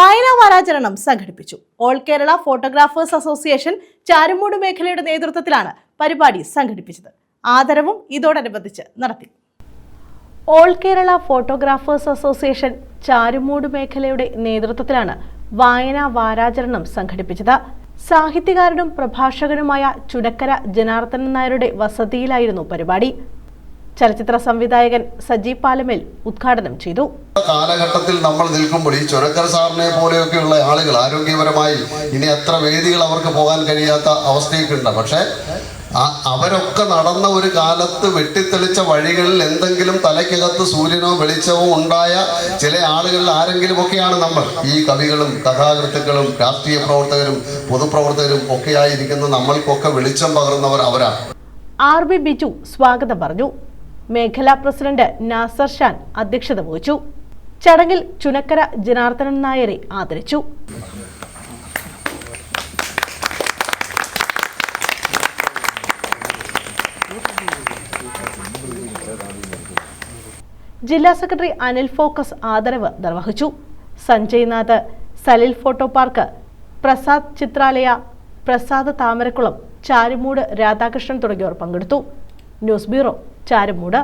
വായനാ വാരാചരണം സംഘടിപ്പിച്ചു. All Kerala photographers association Charummood മേഖലയുടെ നേതൃത്വത്തിലാണ് പരിപാടി സംഘടിപ്പിച്ചത്. ആദരവും ഇതോടനുബന്ധിച്ച് നടത്തി. All Kerala photographers association Charummood മേഖലയുടെ നേതൃത്വത്തിലാണ് വായനാ വാരാചരണം സംഘടിപ്പിച്ചത്. സാഹിത്യകാരനും പ്രഭാഷകനുമായ ചുടക്കര ജനാർദ്ദനൻ നായരുടെ വസതിയിലായിരുന്നു പരിപാടി. ചലച്ചിത്ര സംവിധായകൻ സജീവ് പാലമേൽ ഉദ്ഘാടനം ചെയ്തു. കാലഘട്ടത്തിൽ നമ്മൾ നിൽക്കുമ്പോൾ ഈ ചുരക്കർ സാറിനെ പോലെയൊക്കെയുള്ള ആളുകൾ ആരോഗ്യപരമായി ഇനി എത്ര വേദികൾ അവർക്ക് പോകാൻ കഴിയാത്ത അവസ്ഥയൊക്കെ ഉണ്ട് പക്ഷെ അവരൊക്കെ നടന്ന ഒരു കാലത്ത് വെട്ടിത്തെളിച്ച വഴികളിൽ എന്തെങ്കിലും തലയ്ക്കകത്ത് സൂര്യനോ വെളിച്ചമോ ഉണ്ടായ ചില ആളുകളിൽ ആരെങ്കിലും ഒക്കെയാണ് നമ്മൾ. ഈ കവികളും കഥാകൃത്തുക്കളും രാഷ്ട്രീയ പ്രവർത്തകരും പൊതുപ്രവർത്തകരും ഒക്കെയായിരിക്കുന്ന നമ്മൾക്കൊക്കെ വെളിച്ചം പകർന്നവർ അവരാണ്. ആർ ബി ബിജു സ്വാഗതം പറഞ്ഞു. മേഖലാ പ്രസിഡന്റ് നാസർ ഷാൻ അധ്യക്ഷത വഹിച്ചു. ചടങ്ങിൽ ചുനക്കര ജനാർദ്ദനൻ നായരെ ആദരിച്ചു. ജില്ലാ സെക്രട്ടറി അനിൽ ഫോക്കസ് ആദരവ് നിർവഹിച്ചു. സഞ്ജയ് നാഥ് സലിൽ ഫോട്ടോ പാർക്ക് പ്രസാദ് ചിത്രാലയ പ്രസാദ് താമരക്കുളം ചാരിമൂട് രാധാകൃഷ്ണൻ തുടങ്ങിയവർ പങ്കെടുത്തു. News bureau Charummood.